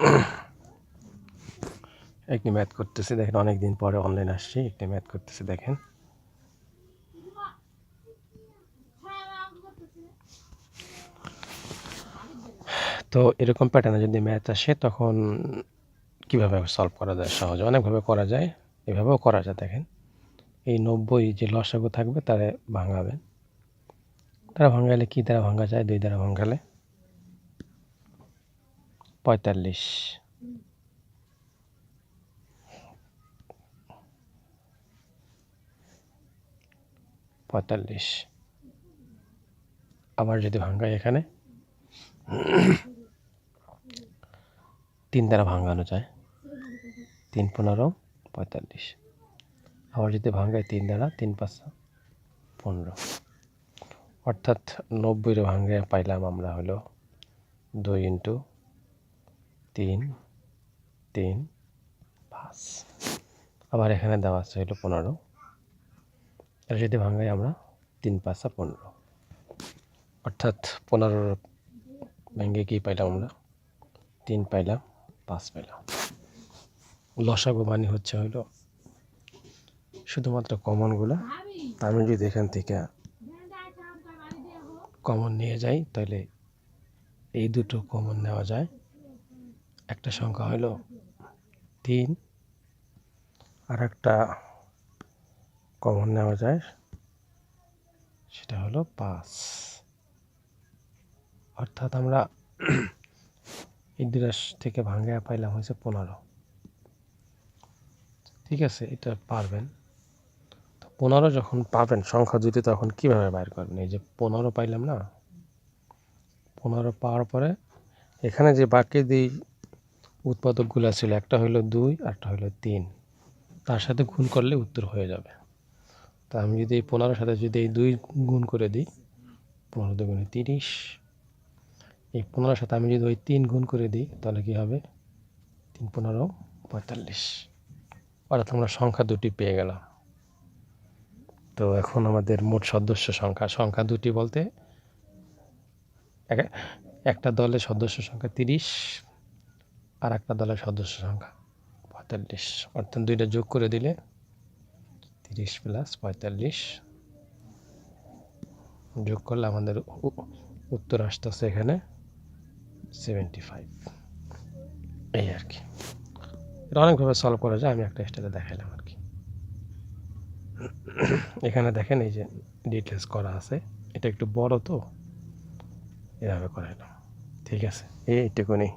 একটি ম্যাথ করতেছি, দেখেন অনেক দিন পরে অনলাইন আসছি, একটি ম্যাথ করতেছি, দেখেন। তো এরকম প্যাটার্নে যদি ম্যাথ আসে, তখন কীভাবে সলভ করা যায়? সহজে, অনেকভাবে করা যায়, এভাবেও করা যায়, দেখেন। এই নব্বই যে লসাগু থাকবে, তারে ভাঙাবেন। তারা ভাঙালে কী দ্বারা ভাঙা যায়? দুই দ্বারা ভাঙালে। পঁয়তাল্লিশ। পঁয়তাল্লিশ। আবার যদি ভাঙাই এখানে? তিন দ্বারা ভাঙানো যায়। তিন পনেরো, পঁয়তাল্লিশ। আবার যদি ভাঙায় তিন দ্বারা, তিন পাঁচ পনেরো। অর্থাৎ নব্বইয়ের ভাঙে পাইলাম আমরা হলো দুই ইন্টু তিন তিন, পাঁচ। আবার এখানে দেওয়া আছে হলো পনেরো। এটা যদি ভাঙাই আমরা তিন, পাঁচা পনেরো। অর্থাৎ পনেরোর ভেঙে কী পাইলাম আমরা? তিন পাইলাম, পাঁচ পাইলাম। লসাগু মানে হচ্ছে হইল শুধুমাত্র কমনগুলো আমি যদি এখান থেকে কমন নিয়ে যাই, তাহলে এই দুটো কমন নেওয়া যায়। একটা সংখ্যা হলো তিন। আর একটা কমন নেওয়া যায়, সেটা হলো পাঁচ। অর্থাৎ আমরা দুটার থেকে ভাঙে পাইলাম হয়েছে পনেরো। ঠিক আছে, এটা পারবেন। তো পনেরো যখন পাবেন, সংখ্যা দুটি তখন কীভাবে বাইর করবেন? এই যে পনেরো পাইলাম না, পনেরো পাওয়ার পরে এখানে যে বাকি দুই উৎপাদকগুলো ছিল, একটা হইল দুই আরটা হইল তিন। তার সাথে গুণ করলে উত্তর হয়ে যাবে। তা আমি যদি এই পনেরোর সাথে যদি এই দুই গুণ করে দিই, পনেরো দুগুণে তিরিশ। এই পনেরোর সাথে আমি যদি ওই তিন গুণ করে দিই, তাহলে কী হবে? তিন পনেরো, পঁয়তাল্লিশ। অর্থাৎ আমরা সংখ্যা দুটি পেয়ে গেলাম। তো এখন আমাদের মোট সদস্য সংখ্যা। সংখ্যা দুটি বলতে, এক- একটা দলের সদস্য সংখ্যা তিরিশ আর একটা দলের সদস্য সংখ্যা পঁয়তাল্লিশ। অর্থাৎ দুইটা যোগ করে দিলে তিরিশ প্লাস পঁয়তাল্লিশ। যোগ করলে আমাদের উত্তর আসতেছে এখানে সেভেন্টি ফাইভ এই আর কি। এটা অনেকভাবে সলভ করা যায়, আমি একটা স্টাইলে দেখাইলাম আর কি। এখানে দেখেন এই যে ডিটেলস করা আছে। এটা একটু বড় তো, এভাবে করাইলাম। ঠিক আছে, এইটুকুনি।